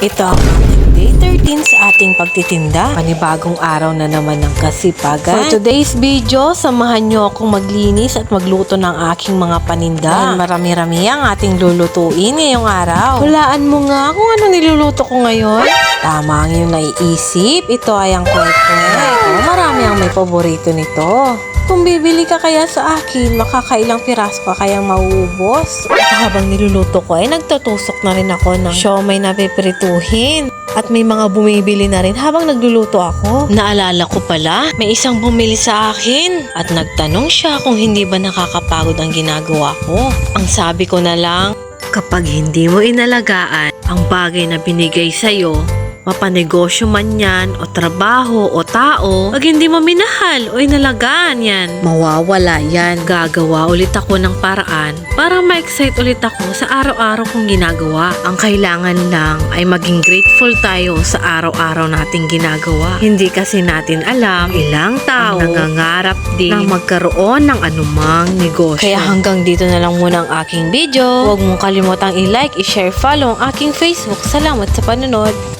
Ito ang ating day 13 sa ating pagtitinda. Panibagong araw na naman ng kasipagan. For today's video, samahan nyo akong maglinis at magluto ng aking mga paninda. Dahil marami-rami ang ating lulutuin ngayong araw. Hulaan mo nga kung ano niluluto ko ngayon. Tama ang iyong naiisip. Ito ay ang kwek-kwek. Oh, marami ang may paborito nito. Kung bibili ka kaya sa akin, makakailang piraso ka kayang mauubos. Habang niluluto ko ay nagtutusok na rin ako ng siomay na pipirituhin. At may mga bumibili na rin habang nagluluto ako. Naalala ko pala, may isang bumili sa akin. At nagtanong siya kung hindi ba nakakapagod ang ginagawa ko. Ang sabi ko na lang, kapag hindi mo inalagaan ang bagay na binigay sa'yo, mapanegosyo man yan, o trabaho, o tao, pag hindi mo minahal o inalagaan yan, mawawala yan. Gagawa ulit ako ng paraan para ma-excite ulit ako sa araw-araw kong ginagawa. Ang kailangan lang ay maging grateful tayo sa araw-araw nating ginagawa. Hindi kasi natin alam ilang tao ang nangangarap din na magkaroon ng anumang negosyo. Kaya hanggang dito na lang muna ang aking video. Huwag mong kalimutang i-like, i-share, follow ang aking Facebook. Salamat sa panonood.